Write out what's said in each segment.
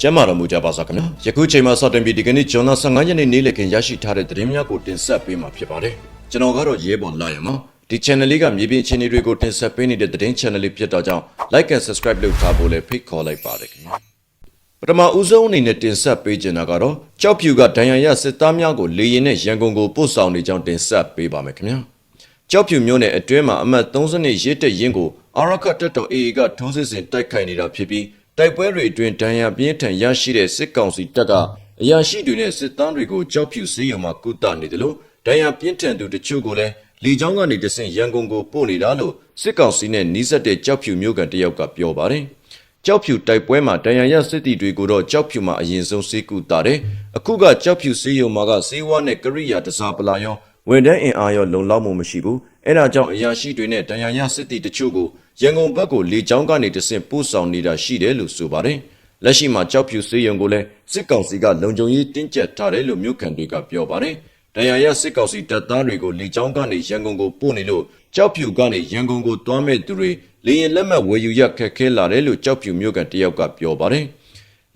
ကျမ်းမာတော်မူကြပါစားခင်ဗျာယခုချိန်မှာစတင်ပြီးဒီကနေ့ဂျွန်လ15ရက်နေ့နေ့လည်ခင်းရရှိထားတဲ့သတင်းများကိုတင်ဆက်ပေးမှာဖြစ်ပါတယ်ကျွန်တော်ကတော့ရဲဘော်လာရမှာဒီ channel လေးကမြေပြင်အခြေအနေတွေကိုတင်ဆက်ပေးနေတဲ့သတင်း channel လေးဖြစ်တော့ကြောင့် like and subscribe လုပ်ထားဖို့လည်းဖိတ်ခေါ်လိုက်ပါတယ်ခင်ဗျာပထမဦးဆုံးအနေနဲ့တင်ဆက်ပေးချင်တာကတော့ကြောက်ဖြူကဒဏ်ရာရစစ်သားများကိုလေရင်နဲ့ရန်ကုန်ကိုပို့ဆောင်နေကြောင်းတင်ဆက်ပေးပါမယ်ခင်ဗျာကြောက်ဖြူမျိုးနယ်အတွင်းမှာအမှတ်30နှစ်ရစ်တဲ့ရင်ကိုအာရခတက်တော် AA ကထုံးစစ်ဆင်တိုက်ခိုက်နေတာဖြစ်ပြီး တိုက်ပွဲတွေအတွင်းဒဏ်ရာပြင်းထန်ရရှိတဲ့စစ်ကောင်စီတပ်ကအရာရှိတွေနဲ့စစ်သားတွေကိုကြောက်ဖြူစေးရုံမှာကုသနေတယ်လို့ဒဏ်ရာပြင်းထန်သူတချို့ကိုလည်းလေကြောင်းကနေတဆင့်ရန်ကုန်ကိုပို့နေတာလို့စစ်ကောင်စီနဲ့နှီးစပ်တဲ့ကြောက်ဖြူမျိုးကန်တယောက်ကပြောပါတယ်။ကြောက်ဖြူတိုက်ပွဲမှာဒဏ်ရာရစစ်တီတွေကိုတော့ကြောက်ဖြူမှာအရင်ဆုံးစေးကုတာတယ်။အခုကကြောက်ဖြူစေးရုံမှာကစေးဝါးနဲ့ကရိယာတစားပလာရောဝန်တန်းအင်အားရောလုံလောက်မှုမရှိဘူး။ အဲဒါကြောင့်အရာရှိတွေနဲ့ဒဏ်ရာရစစ်တီတချို့ကိုရန်ကုန်ဘက်ကိုလေကြောင်းကနေတဆင့်ပို့ဆောင်နေတာရှိတယ်လို့ဆိုပါတယ်။လက်ရှိမှာကြောက်ဖြူစေးရုံကိုလည်းစစ်ကောင်စီကလုံခြုံရေးတင်းကျပ်ထားတယ်လို့မြို့ခံတွေကပြောပါတယ်။ဒဏ်ရာရစစ်ကောင်စီတပ်သားတွေကိုလေကြောင်းကနေရန်ကုန်ကိုပို့နေလို့ကြောက်ဖြူကနေရန်ကုန်ကိုတွားမဲ့သူတွေလေရင်လက်မှတ်ဝယ်ယူရခက်ခဲလာတယ်လို့ကြောက်ဖြူမြို့ကန်တယောက်ကပြောပါတယ်။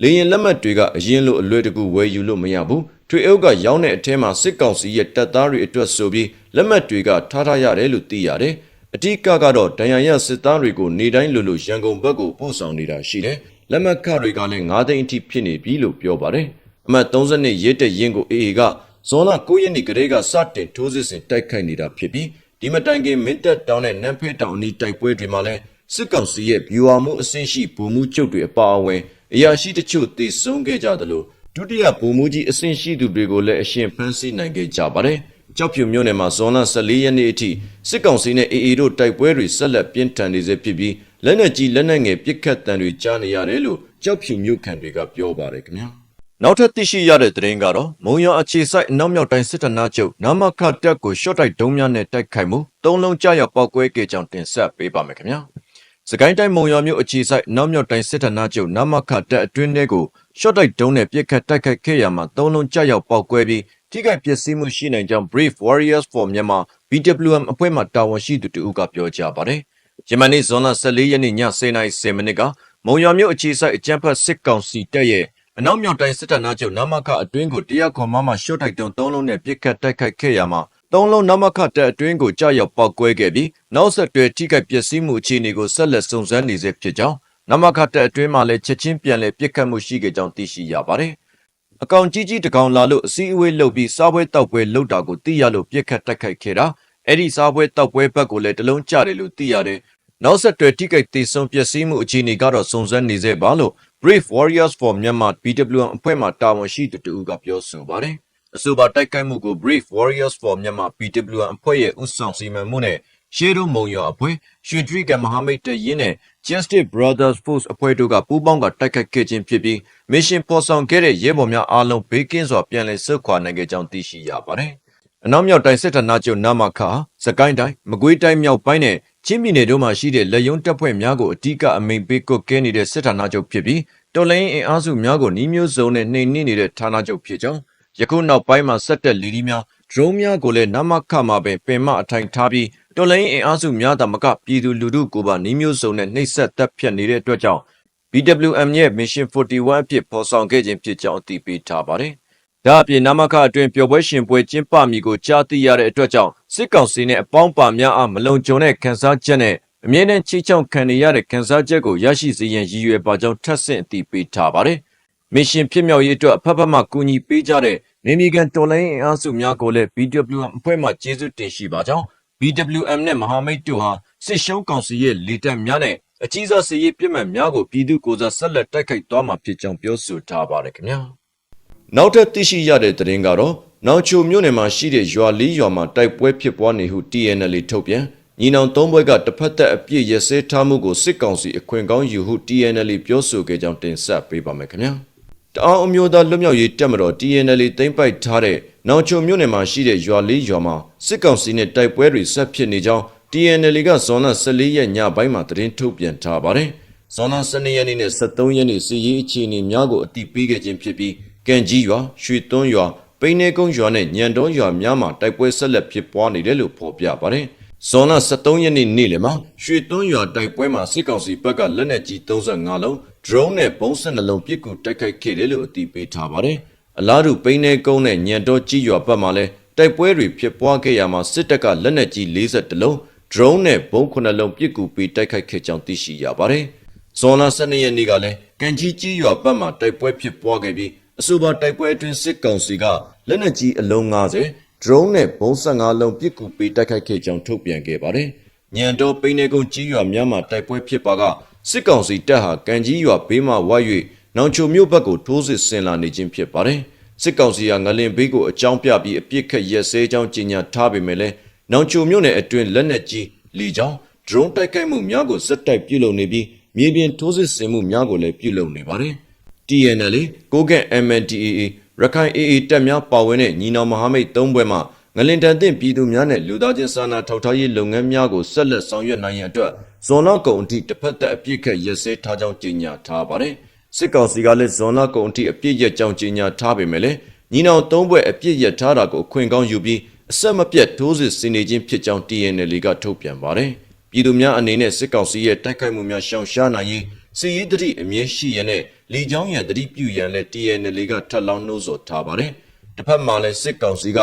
လေရင်လက်မှတ်တွေကအရင်လိုအလွယ်တကူဝယ်ယူလို့မရဘူး။ထွေအုပ်ကရောင်းတဲ့အထဲမှာစစ်ကောင်စီရဲ့တပ်သားတွေအတွက်ဆိုပြီးလက်မှတ်တွေကထားထားရတယ်လို့သိရတယ်။အတိကကတော့ဒဏ်ရာရစစ်သားတွေကိုနေတိုင်းလိုလိုရန်ကုန်ဘက်ကိုပို့ဆောင်နေတာရှိတယ်။လက်မှတ်ခတွေကလည်း9သိန်းအထိဖြစ်နေပြီလို့ပြောပါတယ်။အမှတ်30နှစ်ရဲတဲ့ရင်ကိုအေအေကဇွန်လ9ရက်နေ့ကလေးကစတင်ထိုးစစ်ဆင်တိုက်ခိုက်နေတာဖြစ်ပြီးဒီမတိုင်ခင်မင်းတပ်တောင်နဲ့နန်းဖဲတောင်အနီးတိုက်ပွဲတွေမှာလည်းစစ်ကောင်စီရဲ့ဗျူဟာမှုအဆင့်ရှိဗိုလ်မှူးချုပ်တွေအပါအဝင် အရာရှိတချို့တေဆုံးခဲ့ကြသလိုဒုတိယဗိုလ်မှူးကြီးအဆင့်ရှိသူတွေကိုလည်းအရှင်ဖမ်းဆီးနိုင်ခဲ့ကြပါတယ်။ကြောက်ဖြူမြို့နယ်မှာဇွန်လ14ရက်နေ့အထိစစ်ကောင်စီနဲ့အေအေတို့တိုက်ပွဲတွေဆက်လက်ပြင်းထန်နေစေဖြစ်ပြီးလက်နက်ကြီးလက်နက်ငယ်ပစ်ခတ်တံတွေကြားနေရတယ်လို့ကြောက်ဖြူမြို့ခံတွေကပြောပါတယ်ခင်ဗျာ။နောက်ထပ်သိရှိရတဲ့သတင်းကတော့မုံရအခြေဆိုင်အနောက်မြောက်တိုင်းစစ်တပ်နာချုပ်နမခတက်ကိုရှော့တိုက်ဒုံးများနဲ့တိုက်ခိုက်မှုသုံးလုံးကြရောက်ပောက်ကွဲခဲ့ကြောင်းတင်ဆက်ပေးပါမယ်ခင်ဗျာ။ စကိုင်းတိုင်းမုံရမြို့အခြေဆိုင်အနောက်မြောက်တိုင်းစစ်တပ်နာချုပ်နမခတက်အတွင်းထဲကိုရှော့တိုက်ဒုံးနဲ့ပြစ်ခတ်တိုက်ခိုက်ခဲ့ရမှာသုံးလုံးကြရောက်ပောက်ကွဲပြီးထိခိုက်ပျက်စီးမှုရှိနိုင်ကြောင်း Brave Warriors for Myanmar BWM အဖွဲ့မှတာဝန်ရှိသူတူကပြောကြားပါတယ်။ယမန်နေ့ဇွန်လ14ရက်နေ့ည10:10မိနစ်ကမုံရမြို့အခြေဆိုင်အကြမ်းဖက်စစ်ကောင်စီတပ်ရဲ့အနောက်မြောက်တိုင်းစစ်တပ်နာချုပ်နမခအတွင်းကိုတရားခွန်မမရှော့တိုက်တုံသုံးလုံးနဲ့ပြစ်ခတ်တိုက်ခိုက်ခဲ့ရမှာ သုံးလုံးနမခတပ်အတွင်းကိုကြာရောက်ပောက်ကွဲခဲ့ပြီးနောက်ဆက်တွဲထိခိုက်ပျက်စီးမှုအခြေအနေကိုဆက်လက်စုံစမ်းနေဆဲဖြစ်ကြောင်းနမခတပ်အတွင်းမှာလည်းချက်ချင်းပြန်လည်ပြစ်ခတ်မှုရှိခဲ့ကြောင်းသိရှိရပါတယ်။အကောင်ကြီးကြီးတကောင်လာလို့အစည်းအဝေးလုပ်ပြီးစားပွဲတောက်ပွဲလုပ်တာကိုသိရလို့ပြစ်ခတ်တိုက်ခိုက်ခဲ့တာအဲ့ဒီစားပွဲတောက်ပွဲဘက်ကိုလည်းတလုံးကြတယ်လို့သိရတယ်။နောက်ဆက်တွဲထိခိုက်ဒေဆုံးပျက်စီးမှုအခြေအနေကတော့စုံစမ်းနေစေပါလို့ Brave Warriors for Myanmar BWM အဖွဲ့မှတာဝန်ရှိသူတူကပြောဆိုပါတယ်။ အဆိုပါတိုက်ခိုက်မှုကို Brave Warriors for Myanmar BWM အဖွဲ့ရဲ့ဥဆောင်စီမံမှုနဲ့ရှေးတို့မုံရောအဖွဲ့ရွှေတရီကမဟာမိတ်တရင်နဲ့ Justice Brothers Force အဖွဲ့တို့ကပူးပေါင်းကတိုက်ခိုက်ခဲ့ခြင်းဖြစ်ပြီး mission ပေါ်ဆောင်ခဲ့တဲ့ရဲဘော်များအားလုံးဘေးကင်းစွာပြန်လည်ဆုတ်ခွာနိုင်ခဲ့ကြောင်းသိရှိရပါတယ်။အနောက်မြောက်တိုင်းစစ်ဌာနချုပ်နာမခါစကိုင်းတိုင်းမကွေးတိုင်းမြောက်ပိုင်းနဲ့ချင်းပြည်နယ်တို့မှာရှိတဲ့လက်ယုံတပ်ဖွဲ့များကိုအ धिक အမိန်ပေးကွက်ကဲနေတဲ့စစ်ဌာနချုပ်ဖြစ်ပြီးတော်လိုင်းအင်အားစုများကိုနှီးမျိုးစုံနဲ့နှိမ်နင်းနေတဲ့ဌာနချုပ်ဖြစ်ကြောင်း ယခုနောက်ပိုင်းမှာဆက်တက်လီဒီများဒရုန်းများကိုလည်းနမခမှာပင်ပင်မအထိုင်ထားပြီးတော်လိုင်းအင်အားစုများသာမကပြည်သူလူထုကိုပါနှီးမျိုးစုံနဲ့နှိပ်စက်တပ်ဖြတ်နေတဲ့အတွက်ကြောင့် BWM ရဲ့ Mission 41အဖြစ်ပေါ်ဆောင်ခဲ့ခြင်းဖြစ်ကြောင်းအတည်ပြုထားပါတယ်။ဒါအပြင်နမခအတွင်းပျော်ပွဲရှင်ပွဲကျင်းပမည်ကိုကြားသိရတဲ့အတွက်ကြောင့်စစ်ကောင်စီနဲ့အပေါင်းပါများအားမလုံခြုံတဲ့ခန်းစားချက်နဲ့အမြင့်နဲ့ချိချောင်းခံနေရတဲ့ခန်းစားချက်ကိုရရှိစေရန်ရည်ရွယ်ပါကြောင်းထပ်ဆင့်အတည်ပြုထားပါတယ်။ မစ်ရှင်ဖြစ်မြောက်ရေးအတွက်အဖက်ဖက်မှကူညီပေးကြတဲ့နေမီကန်တော်လိုင်းအင်အားစုများကိုလည်း BWM အဖွဲ့မှကျေးဇူးတင်ရှိပါကြောင်း BWM နဲ့မဟာမိတ်တို့ဟာစစ်ရှုံးကောင်စီရဲ့လေတပ်များနဲ့အကြီးစားစီရေးပြစ်မှတ်များကိုပြည်သူကိုယ်စားဆက်လက်တိုက်ခိုက်သွားမှာဖြစ်ကြောင်းပြောဆိုထားပါတယ်ခင်ဗျာနောက်ထပ်သိရှိရတဲ့သတင်းကတော့နောင်ချိုမြို့နယ်မှာရှိတဲ့ရွာလေးရွာမှာတိုက်ပွဲဖြစ်ပွားနေဟု TNL ထုတ်ပြန်ညီနောင်သုံးဘွဲကတစ်ဖက်သက်အပြည့်ရစဲထားမှုကိုစစ်ကောင်စီအခွင့်ကောင်းယူဟု TNL ပြောဆိုခဲ့ကြောင်းတင်ဆက်ပေးပါမယ်ခင်ဗျာ တအောင်အမျိုးသားလွတ်မြောက်ရေးတပ်မတော် TNL သိမ်းပိုက်ထားတဲ့နောင်ချိုမြို့နယ်မှာရှိတဲ့ရွာလေးရွာမှာစစ်ကောင်စီနဲ့တိုက်ပွဲတွေဆက်ဖြစ်နေကြောင်း TNL ကဇွန်လ14ရက်ညပိုင်းမှာသတင်းထုတ်ပြန်ထားပါတယ်။ဇွန်လ12ရက်နေ့နဲ့13ရက်နေ့စီရေးအခြေအနေများကိုအတိပေးခဲ့ခြင်းဖြစ်ပြီးကံကြီးရွာ၊ရွှေသွန်းရွာ၊ပိန်းနေကုန်းရွာနဲ့ညံတော်ရွာများမှာတိုက်ပွဲဆက်လက်ဖြစ်ပွားနေတယ်လို့ဖော်ပြပါတယ်ဇွန်လ23ရက်နေ့နေ့လယ်မှာရွှေသွန်းရွာတိုက်ပွဲမှာစစ်ကောင်စီဘက်ကလက်နက်ကြီး35လုံး drone နဲ့ပုံစံနှလုံးပစ်ကူတိုက်ခိုက်ခဲ့တယ်လို့အသိပေးထားပါတယ်။အလားတူပိန်းနေကုန်းနဲ့ညံတော်ကြီးရွာဘက်မှာလည်းတိုက်ပွဲတွေဖြစ်ပွားခဲ့ရမှာစစ်တပ်ကလက်နက်ကြီး40လုံး drone နဲ့ဘုံ9လုံးပစ်ကူပြီးတိုက်ခိုက်ခဲ့ကြောင်းသိရှိရပါတယ်။ဇွန်လ12ရက်နေ့ကလည်းကန်ကြီးကြီးရွာဘက်မှာတိုက်ပွဲဖြစ်ပွားခဲ့ပြီးအဆိုပါတိုက်ပွဲအတွင်းစစ်ကောင်စီကလက်နက်ကြီးအလုံး90 drone နဲ့ဘုံ15လုံးပစ်ကူပေးတိုက်ခိုက်ခဲ့ကြောင်းထုတ်ပြန်ခဲ့ပါတယ်။ညံတော်ပိန်းနေကုန်းကြီးရွာများမှာတိုက်ပွဲဖြစ်ပါက စစ်ကောင်စီတပ်ဟာကန်ကြီးရွာဘေးမှဝါ၍နောင်ချိုမြို့ဘက်ကိုထိုးစစ်ဆင်လာနေခြင်းဖြစ်ပါတယ်။စစ်ကောင်စီကငလင်ဘေးကိုအကြောင်းပြပြီးအပြစ်ခတ်ရက်စဲကြောင်းကြေညာထားပေမဲ့လည်းနောင်ချိုမြို့နယ်အတွင်းလက်နက်ကြီးလီကြောင်း drone တိုက်ခိုက်မှုများကိုစက်တိုက်ပြုလုပ်နေပြီးမြေပြင်ထိုးစစ်ဆင်မှုများကိုလည်းပြုလုပ်နေပါတယ်။ TNL ကိုကဲ MNDAA ရခိုင် AA တပ်များပါဝင်တဲ့ညီနောင်မဟာမိတ်၃ဘွဲ့မှငလင်တန်တဲ့ပြည်သူများနဲ့လူသားချင်းစာနာထောက်ထားရေးလုပ်ငန်းများကိုဆက်လက်ဆောင်ရွက်နိုင်ရန်အတွက် ဇွန်လကုန်အထိတစ်ဖက်သက်အပြစ်ခက်ရက်စဲထားကြောင်းကြေညာထားပါတယ်။စစ်ကောင်စီကလည်းဇွန်လကုန်အထိအပြစ်ရက်ကြောင်းကြေညာထားပေမဲ့လည်းညီနောင်သုံးဘွဲ့အပြစ်ရက်ထားတာကိုခွင့်ကောင်းယူပြီးအဆက်မပြတ်ထိုးစစ်ဆင်နေခြင်းဖြစ်ကြောင်း TNL ကထုတ်ပြန်ပါတယ်။ပြည်သူများအနေနဲ့စစ်ကောင်စီရဲ့တိုက်ခိုက်မှုများရှောင်ရှားနိုင်ရေးစီရင်တတိအမြင့်ရှိရတဲ့လီချောင်းရံတတိပြုရန်နဲ့ TNL ကထပ်လောင်းနှိုးဆော်ထားပါတယ်။တစ်ဖက်မှာလည်းစစ်ကောင်စီက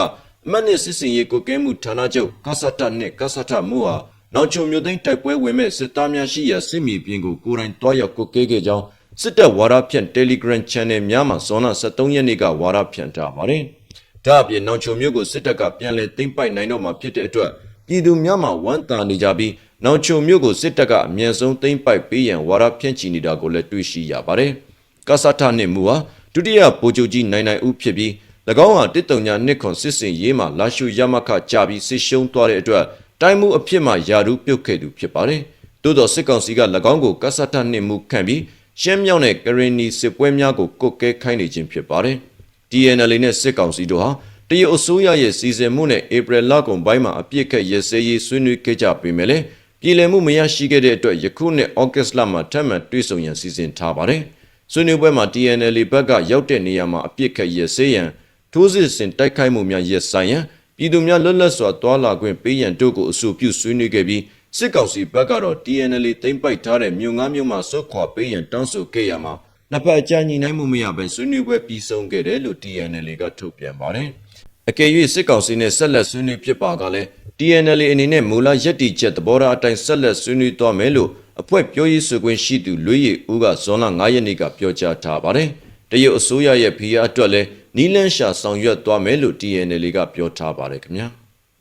အမတ်နဲ့စစ်စင်ရေးကိုကဲမှုဌာနချုပ်ကဆတ်တနဲ့ကဆတ်တမှုဟာ နောက်ချုံမျိုးသိန်းတိုက်ပွဲဝင်မဲ့စစ်သားများရှိရာစစ်မြေပြင်ကိုကိုယ်တိုင်တွားရောက်ကိုကဲခဲ့ကြောင်းစစ်တပ်ဝါဒဖြန့် Telegram Channel များမှာဇွန်လ23ရက်နေ့ကဝါဒဖြန့်ထားပါတယ်။ဒါအပြင်နောက်ချုံမျိုးကိုစစ်တပ်ကပြန်လည်သိမ်းပိုက်နိုင်တော့မှာဖြစ်တဲ့အတွက်ပြည်သူများမှာဝမ်းသာနေကြပြီးနောက်ချုံမျိုးကိုစစ်တပ်ကအမြန်ဆုံးသိမ်းပိုက်ပေးရန်ဝါဒဖြန့်ချီနေတာကိုလည်းတွေ့ရှိရပါတယ်။ကဆထနှင့်မူဟာဒုတိယဗိုလ်ချုပ်ကြီးနိုင်နိုင်ဦးဖြစ်ပြီး၎င်းဟာတစ်တုံညာနှစ်ခွန်စစ်စင်ရေးမှာလာရှုရမခကြပြီးစစ်ရှုံးသွားတဲ့အတွက် တိုင်းမှုအဖြစ်မှယာရုပြုတ်ခဲ့သူဖြစ်ပါတယ်။သို့သောစစ်ကောင်စီက၎င်းကိုကဆထနှင့်မူခံပြီးရှမ်းမြောက်နဲ့ကရင်နီစစ်ပွဲများကိုကုတ်ကဲခိုင်းနေခြင်းဖြစ်ပါတယ်။ TNL နဲ့စစ်ကောင်စီတို့ဟာတရုတ်အစိုးရရဲ့စီစဉ်မှုနဲ့ဧပြီလကုန်ပိုင်းမှာအပြစ်ခတ်ရစဲရေးဆွေးနွေးခဲ့ကြပေမဲ့လည်းပြည်လည်မှုမရရှိခဲ့တဲ့အတွက်ယခုနှစ်ဩဂတ်လမှာထပ်မံတွေ့ဆုံရန်စီစဉ်ထားပါတယ်။ဆွေးနွေးပွဲမှာ TNL ဘက်ကရောက်တဲ့နေရာမှာအပြစ်ခတ်ရစဲရန်ထိုးစစ်ဆင်တိုက်ခိုက်မှုများရပ်ဆိုင်ရန် ပြည်သူများလွတ်လပ်စွာတွာလာခွင့်ပေးရန်တို့ကိုအဆိုပြုဆွေးနွေးခဲ့ပြီးစစ်ကောင်စီဘက်ကတော့ TNL သိမ်းပိုက်ထားတဲ့မြို့ငါးမြို့မှာစုခွာပေးရန်တောင်းဆိုခဲ့ရမှာနှစ်ဖက်အကြမ်းညီနိုင်မှုမရဘဲဆွေးနွေးပွဲပြီးဆုံးခဲ့တယ်လို့ TNL ကထုတ်ပြန်ပါတယ်။အကယ်၍စစ်ကောင်စီနဲ့ဆက်လက်ဆွေးနွေးဖြစ်ပါကလည်း TNL အနေနဲ့မူလရည်တည်ချက်သဘောထားအတိုင်းဆက်လက်ဆွေးနွေးသွားမယ်လို့အဖွဲ့ပြောရေးဆိုခွင့်ရှိသူလွေးရည်ဦးကဇွန်လ9ရက်နေ့ကပြောကြားထားပါတယ်။တရုတ်အစိုးရရဲ့ဖိအားအတွက်လည်း နီလန်းရှာဆောင်ရွက်သွားမယ်လို့ TNL ကပြောထားပါတယ်ခင်ဗျာ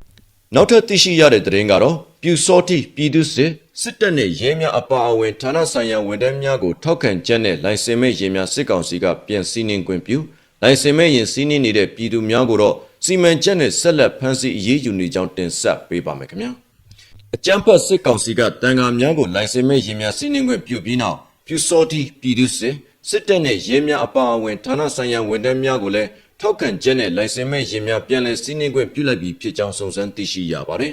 ။နောက်ထပ်သိရှိရတဲ့သတင်းကတော့ပြူစောတိပြည်သူစစ်စစ်တပ်နဲ့ရဲများအပါအဝင်ဌာနဆိုင်ရာဝန်ထမ်းများကိုထောက်ခံချက်နဲ့လိုင်စင်မဲ့ရင်များစစ်ကောင်စီကပြန်စီးနှင်ခွင့်ပြုလိုင်စင်မဲ့ရင်စီးနှင်နေတဲ့ပြည်သူများကိုတော့စီမံချက်နဲ့ဆက်လက်ဖမ်းဆီးအရေးယူနေကြောင်းတင်ဆက်ပေးပါမယ်ခင်ဗျာအကြမ်းဖက်စစ်ကောင်စီကတန်ခါများကိုလိုင်စင်မဲ့ရင်များစီးနှင်ခွင့်ပြုပြီးနောက်ပြူစောတိပြည်သူစစ် စစ်တပ်နဲ့ရဲများအပါအဝင်ဌာနဆိုင်ရာဝန်ထမ်းများကိုလည်းထောက်ခံချက်နဲ့လိုင်စင်မဲ့ရင်များပြန်လည်စီးနှင်ခွင့်ပြုလိုက်ပြီးဖြစ်ကြောင်းစုံစမ်းသိရှိရပါတယ်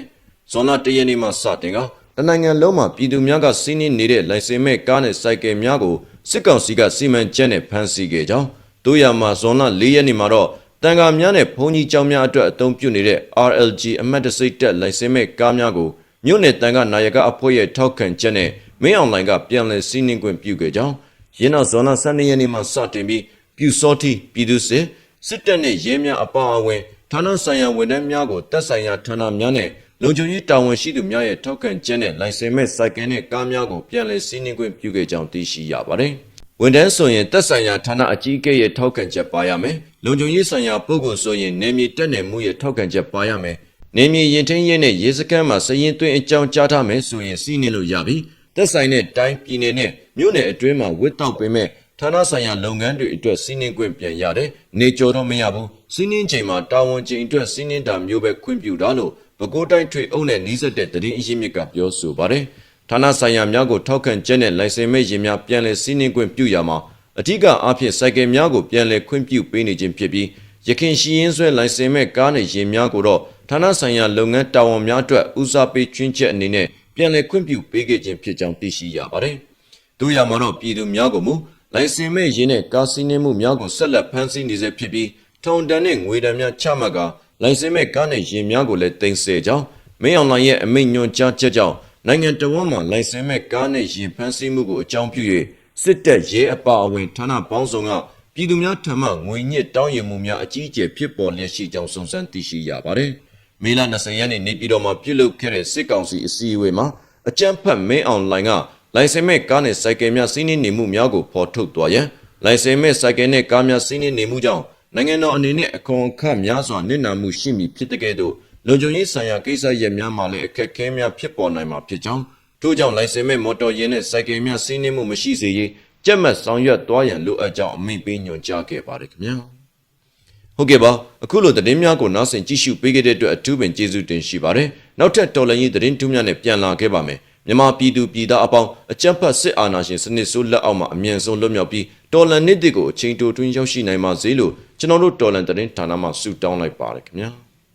ဇွန်လ၁ရက်နေ့မှစတင်ကတနိုင်ငံလုံးမှာပြည်သူများကစီးနှင်းနေတဲ့လိုင်စင်မဲ့ကားနဲ့စိုက်ကယ်များကိုစစ်ကောင်စီကစီမံချက်နဲ့ဖမ်းဆီးခဲ့ကြောင်းတို့ရမှာဇွန်လ၄ရက်နေ့မှာတော့တန်ခါများနဲ့ဘုံကြီးကျောင်းများအတွက်အသုံးပြုနေတဲ့ RLG အမတ်တစိတ်တက်လိုင်စင်မဲ့ကားများကိုမြို့နယ်တန်ခါနာယကအဖွဲ့ရဲ့ထောက်ခံချက်နဲ့မင်းအွန်လိုင်းကပြန်လည်စီးနှင်းခွင့်ပြုခဲ့ကြောင်း ရင်းတော့ဇွန်လ12ရက်နေ့မှာစတင်ပြီးပြူစောတိပြည်သူစစ်စစ်တပ်နဲ့ရဲများအပါအဝင်ဌာနဆိုင်ရာဝန်ထမ်းများကိုတပ်ဆိုင်ရာဌာနများနဲ့လုံခြုံရေးတာဝန်ရှိသူများရဲ့ထောက်ခံချက်နဲ့လိုင်စင်မဲ့စိုက်ကယ်နဲ့ကားများကိုပြန်လည်စီးနှင်းခွင့်ပြုခဲ့ကြောင်းသိရှိရပါတယ်။ဝန်ထမ်းဆိုရင်တပ်ဆိုင်ရာဌာနအကြီးအကဲရဲ့ထောက်ခံချက်ပါရမယ်။လုံခြုံရေးဆိုင်ရာပုဂ္ဂိုလ်ဆိုရင်နေမြေတက်နယ်မှုရဲ့ထောက်ခံချက်ပါရမယ်။နေမြေရင်ထင်းရဲနဲ့ရေစခန်းမှာစရင်သွင်းအကြောင်းကြားထားမယ်ဆိုရင်စီးနှင်းလို့ရပြီ။ သက်ဆိုင်တဲ့တိုင်းပြည်နယ်နဲ့မြို့နယ်အတွင်းမှာဝစ်တောက်ပေးမဲ့ဌာနဆိုင်ရာလုပ်ငန်းတွေအတွက်စီးနှင်းခွင့်ပြန်ရတယ်။နေကြော်တော့မရဘူး။စီးနှင်းချိန်မှာတာဝန်ချိန်အတွက်စီးနှင်းတာမျိုးပဲခွင့်ပြုတာလို့ပဲခူးတိုင်းထွေအုပ်နဲ့နှီးစက်တဲ့တရင်အရှိမြစ်ကပြောဆိုပါတယ်။ဌာနဆိုင်ရာများကိုထောက်ခံချက်နဲ့လိုင်စင်မဲ့ရင်များပြန်လည်စီးနှင်းခွင့်ပြုရမှာအထူးအားဖြင့်စိုက်ကယ်များကိုပြန်လည်ခွင့်ပြုပေးနေခြင်းဖြစ်ပြီးရခင်ရှိရင်းဆွဲလိုင်စင်မဲ့ကားနဲ့ရင်များကိုတော့ဌာနဆိုင်ရာလုပ်ငန်းတာဝန်များအတွက်ဦးစားပေးချွင်းချက်အနေနဲ့ ပြန်လည်ခွင့်ပြုပေးခဲ့ခြင်းဖြစ်ကြောင်းသိရှိရပါတယ်။တို့ရမှာတော့ပြည်သူများကိုမူလိုင်စင်မဲ့ရင်းနဲ့ကာစီနေမှုများကိုဆက်လက်ဖမ်းဆီးနေစေဖြစ်ပြီးထုံတန်နဲ့ငွေတံများချမှတ်ကာလိုင်စင်မဲ့ကားနဲ့ရင်များကိုလည်းတင်ဆက်ကြောင်းမင်းအွန်လိုင်းရဲ့အမိန့်ညွှန်ကြားချက်ကြောင့်နိုင်ငံတော်ဝန်မှလိုင်စင်မဲ့ကားနဲ့ရင်ဖမ်းဆီးမှုကိုအကြောင်းပြု၍စစ်တပ်ရဲအပါအဝင်ဌာနပေါင်းစုံကပြည်သူများထံမှငွေညစ်တောင်းယူမှုများအကြီးအကျယ်ဖြစ်ပေါ်လျက်ရှိကြောင်းစုံစမ်းသိရှိရပါတယ်။ မေလ20ရက်နေ့နေပြည်တော်မှာပြုလုပ်ခဲ့တဲ့စစ်ကောင်စီအစည်းအဝေးမှာအကြမ်းဖက်မင်းအွန်လိုင်းကလိုင်စင်မဲ့ကားနဲ့စိုက်ကယ်များစီးနင်းနေမှုများကိုဖော်ထုတ်သွားရန်လိုင်စင်မဲ့စိုက်ကယ်နဲ့ကားများစီးနင်းနေမှုကြောင့်နိုင်ငံတော်အနေနဲ့အခွန်အခက်များစွာနစ်နာမှုရှိမည်ဖြစ်တဲ့ကဲ့သို့လုံခြုံရေးဆိုင်ရာကိစ္စရပ်များမှာလည်းအခက်အခဲများဖြစ်ပေါ်နိုင်မှာဖြစ်ကြောင်းထို့ကြောင့်လိုင်စင်မဲ့မော်တော်ယာဉ်နဲ့စိုက်ကယ်များစီးနင်းမှုမရှိစေရေးကြက်မှတ်ဆောင်ရွက်သွားရန်လိုအပ်ကြောင်းအမိန့်ပေးညွှန်ကြားခဲ့ပါတယ်ခင်ဗျာ ဟုတ်ကဲ့ပါအခုလိုသတင်းများကိုနားဆင်ကြည့်ရှုပေးခဲ့တဲ့အတွက်အထူးပင်ကျေးဇူးတင်ရှိပါတယ်နောက်ထပ်တော်လှန်ရေးသတင်းထူးများနဲ့ပြန်လာခဲ့ပါမယ်မြန်မာပြည်သူပြည်သားအပေါင်းအကြမ်းဖက်စစ်အာဏာရှင်စနစ်ဆိုးလက်အောက်မှာအမြန်ဆုံးလွတ်မြောက်ပြီးတော်လှန်နစ်တွေကိုအချိန်တိုတွင်းရောက်ရှိနိုင်ပါစေလို့ကျွန်တော်တို့တော်လှန်သတင်းဌာနမှဆုတောင်းလိုက်ပါတယ်ခင်ဗျာ